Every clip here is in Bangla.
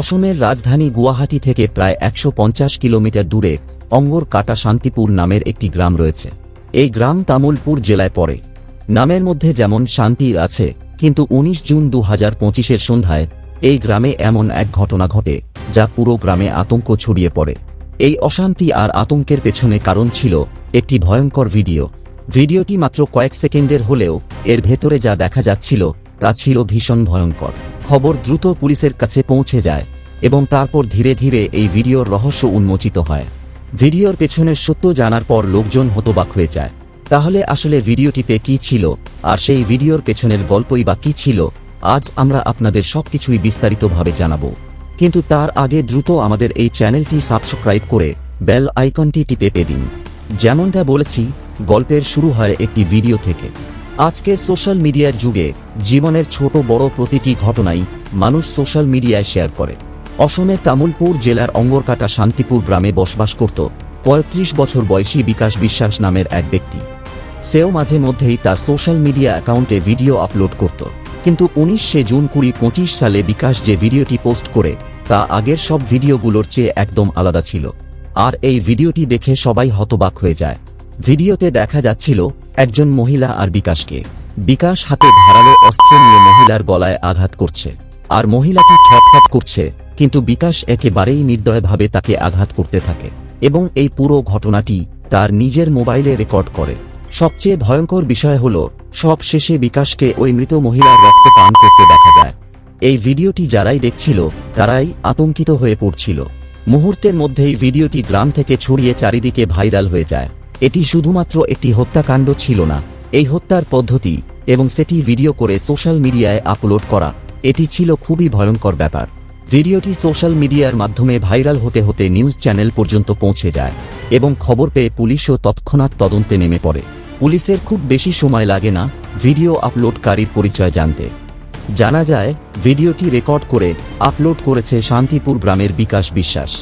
অসমের রাজধানী গুয়াহাটি থেকে প্রায় একশো পঞ্চাশ কিলোমিটার দূরে অঙ্গর কাটা শান্তিপুর নামের একটি গ্রাম রয়েছে। এই গ্রাম তামুলপুর জেলায় পড়ে। নামের মধ্যে যেমন শান্তি আছে, কিন্তু ১৯ জুন দু হাজার সন্ধ্যায় এই গ্রামে এমন এক ঘটনা ঘটে যা পুরো গ্রামে আতঙ্ক ছড়িয়ে পড়ে। এই অশান্তি আর আতঙ্কের পেছনে কারণ ছিল একটি ভয়ঙ্কর ভিডিও। ভিডিওটি মাত্র কয়েক সেকেন্ডের হলেও এর ভেতরে যা দেখা যাচ্ছিল তা ছিল ভীষণ ভয়ঙ্কর। খবর দ্রুত পুলিশের কাছে পৌঁছে যায় এবং তারপর ধীরে ধীরে এই ভিডিওর রহস্য উন্মোচিত হয়। ভিডিওর পেছনের সত্য জানার পর লোকজন হতবাক হয়ে যায়। তাহলে আসলে ভিডিওটিতে কি ছিল আর সেই ভিডিওর পেছনের গল্পই বা কি ছিল, আজ আমরা আপনাদের সবকিছুই বিস্তারিতভাবে জানাব। কিন্তু তার আগে দ্রুত আমাদের এই চ্যানেলটি সাবস্ক্রাইব করে বেল আইকনটি টিপে দিন। যেমনটা বলেছি, গল্পের শুরু হয় একটি ভিডিও থেকে। আজকের সোশ্যাল মিডিয়ার যুগে জীবনের ছোট বড় প্রতিটি ঘটনাই মানুষ সোশ্যাল মিডিয়ায় শেয়ার করে। অসমের তামুলপুর জেলার অঙ্গরকাটা শান্তিপুর গ্রামে বসবাস করত পঁয়ত্রিশ বছর বয়সী বিকাশ বিশ্বাস নামের এক ব্যক্তি। সেও মাঝে মধ্যেই তার সোশ্যাল মিডিয়া অ্যাকাউন্টে ভিডিও আপলোড করত। কিন্তু উনিশে জুন কুড়ি পঁচিশ সালে বিকাশ যে ভিডিওটি পোস্ট করে, তা আগের সব ভিডিওগুলোর চেয়ে একদম আলাদা ছিল। আর এই ভিডিওটি দেখে সবাই হতবাক হয়ে যায়। ভিডিওতে দেখা যাচ্ছিল একজন মহিলা আর বিকাশকে। বিকাশ হাতে ধারালো অস্ত্র নিয়ে মহিলার গলায় আঘাত করছে। আর মহিলাটি ছটফট করছে, কিন্তু বিকাশ একেবারেই নির্দয়ভাবে তাকে আঘাত করতে থাকে। এবং এই পুরো ঘটনাটি তার নিজের মোবাইলে রেকর্ড করে। সবচেয়ে ভয়ঙ্কর বিষয় হল, সব শেষে বিকাশকে ওই মৃত মহিলার রক্ত পান করতে দেখা যায়। এই ভিডিওটি যারাই দেখছিল, তারাই আতঙ্কিত হয়ে পড়ছিল। মুহূর্তের মধ্যেই ভিডিওটি গ্রাম থেকে ছড়িয়ে চারিদিকে ভাইরাল হয়ে যায়। এটি শুধুমাত্র একটি হত্যাকাণ্ড ছিল না, এই হত্যার পদ্ধতি এবং সেটি ভিডিও করে সোশ্যাল মিডিয়ায় আপলোড করা, এটি ছিল খুবই ভয়ঙ্কর ব্যাপার। ভিডিওটি সোশ্যাল মিডিয়ার মাধ্যমে ভাইরাল হতে হতে নিউজ চ্যানেল পর্যন্ত পৌঁছে যায় এবং খবর পেয়ে পুলিশও তৎক্ষণাৎ তদন্তে নেমে পড়ে। পুলিশের খুব বেশি সময় লাগে না ভিডিও আপলোডকারীর পরিচয় জানতে। জানা যায়, ভিডিওটি রেকর্ড করে আপলোড করেছে শান্তিপুর গ্রামের বিকাশ বিশ্বাস।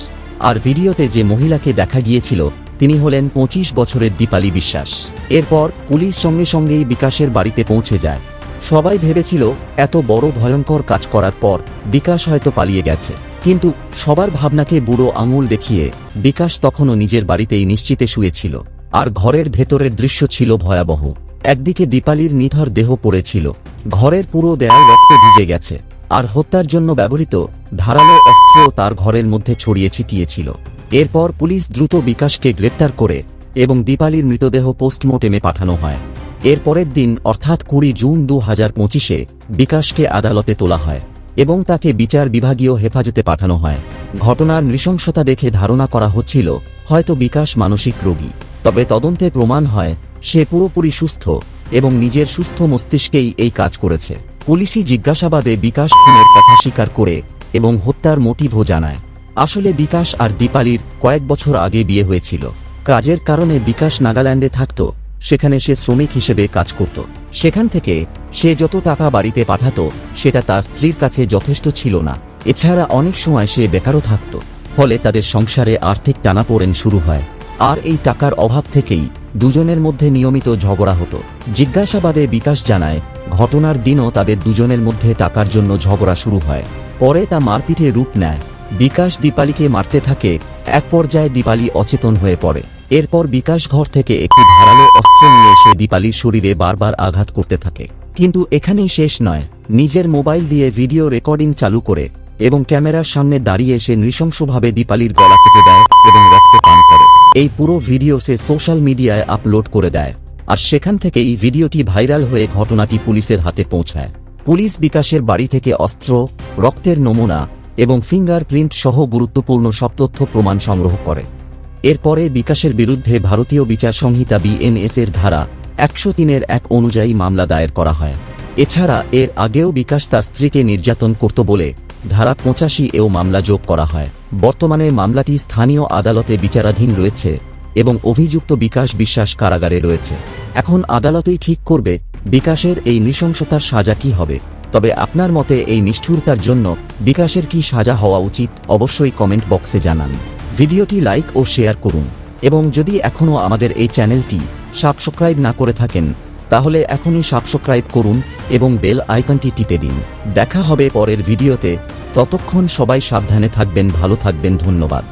আর ভিডিওতে যে মহিলাকে দেখা গিয়েছিল তিনি হলেন পঁচিশ বছরের দীপালি বিশ্বাস। এরপর পুলিশ সঙ্গে সঙ্গেই বিকাশের বাড়িতে পৌঁছে যায়। সবাই ভেবেছিল, এত বড় ভয়ঙ্কর কাজ করার পর বিকাশ হয়তো পালিয়ে গেছে। কিন্তু সবার ভাবনাকে বুড়ো আঙুল দেখিয়ে বিকাশ তখনও নিজের বাড়িতেই নিশ্চিতে শুয়েছিল। আর ঘরের ভেতরের দৃশ্য ছিল ভয়াবহ। একদিকে দীপালির নিথর দেহ পড়েছিল। ঘরের পুরো দেয়াল রক্তে ভিজে গেছে। আর হত্যার জন্য ব্যবহৃত ধারালো অস্ত্র তার ঘরের মধ্যে ছড়িয়ে ছিটিয়েছিল। এরপর পুলিশ দ্রুত বিকাশকে গ্রেপ্তার করে এবং দীপালির মৃতদেহ পোস্টমর্টেমে পাঠানো হয়। এর পরের দিন, অর্থাৎ কুড়ি জুন দু হাজার পঁচিশে, বিকাশকে আদালতে তোলা হয় এবং তাকে বিচার বিভাগীয় হেফাজতে পাঠানো হয়। ঘটনার নৃশংসতা দেখে ধারণা করা হচ্ছিল, হয়তো বিকাশ মানসিক রোগী। তবে তদন্তে প্রমাণ হয়, সে পুরোপুরি সুস্থ এবং নিজের সুস্থ মস্তিষ্কেই এই কাজ করেছে। পুলিশি জিজ্ঞাসাবাদে বিকাশ খুনের কথা স্বীকার করে এবং হত্যার মোটিভও জানায়। আসলে বিকাশ আর দীপালির কয়েক বছর আগে বিয়ে হয়েছিল। কাজের কারণে বিকাশ নাগাল্যান্ডে থাকত, সেখানে সে শ্রমিক হিসেবে কাজ করত। সেখান থেকে সে যত টাকা বাড়িতে পাঠাতো, সেটা তার স্ত্রীর কাছে যথেষ্ট ছিল না। এছাড়া অনেক সময় সে বেকারও থাকত, ফলে তাদের সংসারে আর্থিক টানাপোড়েন শুরু হয়। আর এই টাকার অভাব থেকেই দুজনের মধ্যে নিয়মিত ঝগড়া হতো। জিজ্ঞাসাবাদে বিকাশ জানায়, ঘটনার দিনও তাদের দুজনের মধ্যে টাকার জন্য ঝগড়া শুরু হয়। পরে তা মারপিটে রূপ নেয়। বিকাশ দীপালিকে মারতে থাকে, এক পর্যায়ে দীপালি অচেতন হয়ে পড়ে। এরপর বিকাশ ঘর থেকে একটি ধারালো অস্ত্র নিয়ে এসে দীপালির শরীরে বারবার আঘাত করতে থাকে। কিন্তু এখানেই শেষ নয়। নিজের মোবাইল দিয়ে ভিডিও রেকর্ডিং চালু করে এবং ক্যামেরার সামনে দাঁড়িয়ে এসে নৃশংসভাবে দীপালির গলা কেটে দেয় এবং রক্ত পান করে। এই পুরো ভিডিও সে সোশ্যাল মিডিয়ায় আপলোড করে দেয়। আর সেখান থেকেই ভিডিওটি ভাইরাল হয়ে ঘটনাটি পুলিশের হাতে পৌঁছায়। পুলিশ বিকাশের বাড়ি থেকে অস্ত্র, রক্তের নমুনা এবং ফিঙ্গারপ্রিন্ট সহ গুরুত্বপূর্ণ সব তথ্য প্রমাণ সংগ্রহ করে। এরপরে বিকাশের বিরুদ্ধে ভারতীয় বিচার সংহিতা বিএনএস এর ধারা একশো তিনের এক অনুযায়ী মামলা দায়ের করা হয়। এছাড়া এর আগেও বিকাশ তার স্ত্রীকে নির্যাতন করত বলে ধারা পঁচাশি এও মামলা যোগ করা হয়। বর্তমানে মামলাটি স্থানীয় আদালতে বিচারাধীন রয়েছে এবং অভিযুক্ত বিকাশ বিশ্বাস কারাগারে রয়েছে। এখন আদালতই ঠিক করবে বিকাশের এই নৃশংসতার সাজা কি হবে। তবে আপনার মতে এই নিষ্ঠুরতার জন্য বিকাশের কি সাজা হওয়া উচিত অবশ্যই কমেন্ট বক্সে জানান। ভিডিওটি লাইক ও শেয়ার করুন এবং যদি এখনও আমাদের এই চ্যানেলটি সাবস্ক্রাইব না করে থাকেন, তাহলে এখনই সাবস্ক্রাইব করুন এবং বেল আইকনটি টিপে দিন। দেখা হবে পরের ভিডিওতে। ততক্ষণ সবাই সাবধানে থাকবেন, ভালো থাকবেন, ধন্যবাদ।